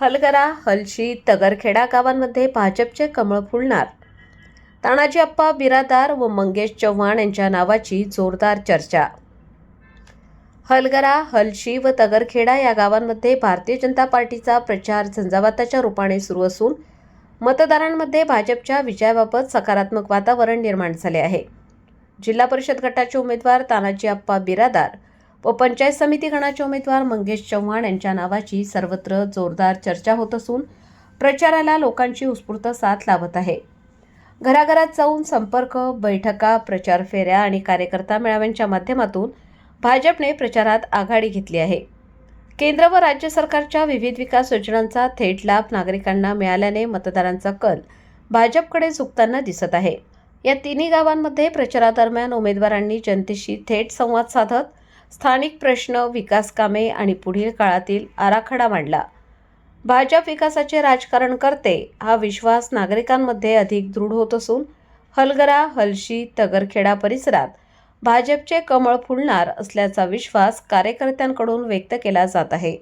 हलगरा हलशी तगरखेडा गावांमध्ये भाजपचे कमळ फुलणार. तानाजी अप्पा बिरादार व मंगेश चव्हाण यांच्या नावाची जोरदार चर्चा. हलगरा हलशी व तगरखेडा या गावांमध्ये भारतीय जनता पार्टीचा प्रचार झंझावाताच्या रूपाने सुरू असून मतदारांमध्ये भाजपच्या विजयाबाबत सकारात्मक वातावरण निर्माण झाले आहे. जिल्हा परिषद गटाचे उमेदवार तानाजी अप्पा बिरादार व पंचायत समिती गणाचे उमेदवार मंगेश चव्हाण यांच्या नावाची सर्वत्र जोरदार चर्चा होत असून प्रचाराला लोकांची उत्स्फूर्त साथ लाभत आहे. घराघरात जाऊन संपर्क बैठका प्रचार फेऱ्या आणि कार्यकर्ता मेळाव्यांच्या माध्यमातून भाजपने प्रचारात आघाडी घेतली आहे. केंद्र व राज्य सरकारच्या विविध विकास योजनांचा थेट लाभ नागरिकांना मिळाल्याने मतदारांचा कल भाजपकडे झुकताना दिसत आहे. या तिन्ही गावांमध्ये प्रचारादरम्यान उमेदवारांनी जनतेशी थेट संवाद साधत स्थानिक प्रश्न विकास कामे आणि पुढील काळातील आराखडा मांडला. भाजप विकासाचे राजकारण करते हा विश्वास नागरिकांमध्ये अधिक दृढ होत असून हलगरा हलशी तगरखेडा परिसरात भाजपचे कमळ फुलणार असल्याचा विश्वास कार्यकर्त्यांकडून व्यक्त केला जात आहे.